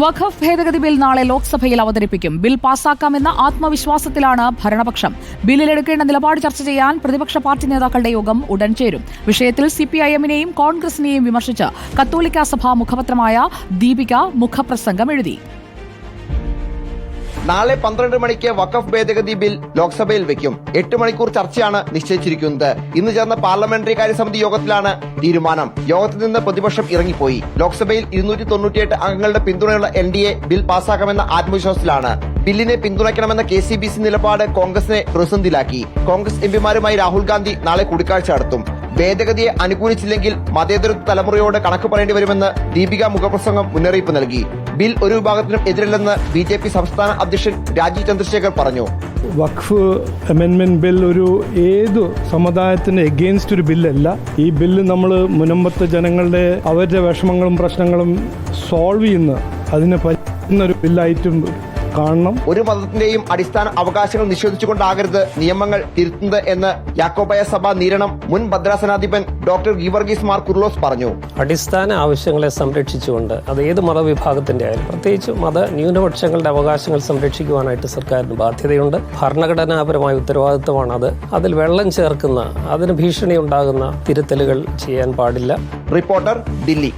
വഖഫ് ഭേദഗതി ബിൽ നാളെ ലോക്സഭയിൽ അവതരിപ്പിക്കും. ബിൽ പാസാക്കാമെന്ന ആത്മവിശ്വാസത്തിലാണ് ഭരണപക്ഷം. ബില്ലിലെടുക്കേണ്ട നിലപാട് ചർച്ച ചെയ്യാൻ പ്രതിപക്ഷ പാർട്ടി നേതാക്കളുടെ യോഗം ഉടൻ ചേരും. വിഷയത്തിൽ സിപിഐഎമ്മിനെയും കോൺഗ്രസിനെയും വിമർശിച്ച് കത്തോലിക്ക സഭാ മുഖപത്രമായ ദീപിക മുഖപ്രസംഗം എഴുതി. നാളെ പന്ത്രണ്ട് മണിക്ക് വഖഫ് ഭേദഗതി ബിൽ ലോക്സഭയിൽ വെക്കും. എട്ട് മണിക്കൂർ ചർച്ചയാണ് നിശ്ചയിച്ചിരിക്കുന്നത്. ഇന്ന് ചേർന്ന പാർലമെന്ററി കാര്യ സമിതി യോഗത്തിലാണ് തീരുമാനം. യോഗത്തിൽ നിന്ന് പ്രതിപക്ഷം ഇറങ്ങിപ്പോയി. ലോക്സഭയിൽ ഇരുന്നൂറ്റി തൊണ്ണൂറ്റിയെട്ട് അംഗങ്ങളുടെ പിന്തുണയുള്ള എൻ ഡി എ ബിൽ പാസ്സാക്കാമെന്ന ആത്മവിശ്വാസത്തിലാണ്. ബില്ലിനെ പിന്തുണയ്ക്കണമെന്ന കെ സി ബി സി നിലപാട് കോൺഗ്രസിനെ പ്രതിസന്ധിയിലാക്കി. കോൺഗ്രസ് എംപിമാരുമായി രാഹുൽ ഗാന്ധി നാളെ കൂടിക്കാഴ്ച നടത്തും. ഭേദഗതിയെ അനുകൂലിച്ചില്ലെങ്കിൽ മതേതര തലമുറയോട് കണക്ക് പറയേണ്ടി വരുമെന്ന് ദീപിക മുഖപ്രസംഗം മുന്നറിയിപ്പ് നൽകി. ബിൽ ഒരു വിഭാഗത്തിനും എതിരല്ലെന്ന് ബി ജെ പി സംസ്ഥാന അധ്യക്ഷൻ രാജീവ് ചന്ദ്രശേഖർ പറഞ്ഞു. വഖഫ് അമെൻമെന്റ് ബിൽ ഒരു ഏത് സമുദായത്തിന് എഗെയിൻസ്റ്റ് ഒരു ബില്ലല്ല ഈ ബില്ല് നമ്മൾ മുനമ്പത്തെ ജനങ്ങളുടെ അവരുടെ വിഷമങ്ങളും പ്രശ്നങ്ങളും സോൾവ് ചെയ്യുന്ന അതിനെ പറ്റുന്ന ഒരു ബില്ലായിട്ടും കാണണം ഒരു മതത്തിന്റെയും അടിസ്ഥാന അവകാശങ്ങൾ നിഷേധിച്ചുകൊണ്ടാകരുത് നിയമങ്ങൾ തിരുത്തുന്നത് എന്ന് യാക്കോബയ സഭ നീരണം മുൻ ഭദ്രാസനാധിപൻ ഡോക്ടർ ഗീവർഗീസ് മാർ കുർലോസ് പറഞ്ഞു. അടിസ്ഥാന ആവശ്യങ്ങളെ സംരക്ഷിച്ചുകൊണ്ട് അത് ഏത് മതവിഭാഗത്തിന്റെ ആയാലും പ്രത്യേകിച്ച് മത ന്യൂനപക്ഷങ്ങളുടെ അവകാശങ്ങൾ സംരക്ഷിക്കുവാനായിട്ട് സർക്കാരിന് ബാധ്യതയുണ്ട്. ഭരണഘടനാപരമായ ഉത്തരവാദിത്വമാണ് അത്. അതിൽ വെള്ളം ചേർക്കുന്ന അതിന് ഭീഷണി ഉണ്ടാകുന്ന തിരുത്തലുകൾ ചെയ്യാൻ പാടില്ല. റിപ്പോർട്ടർ ദില്ലി.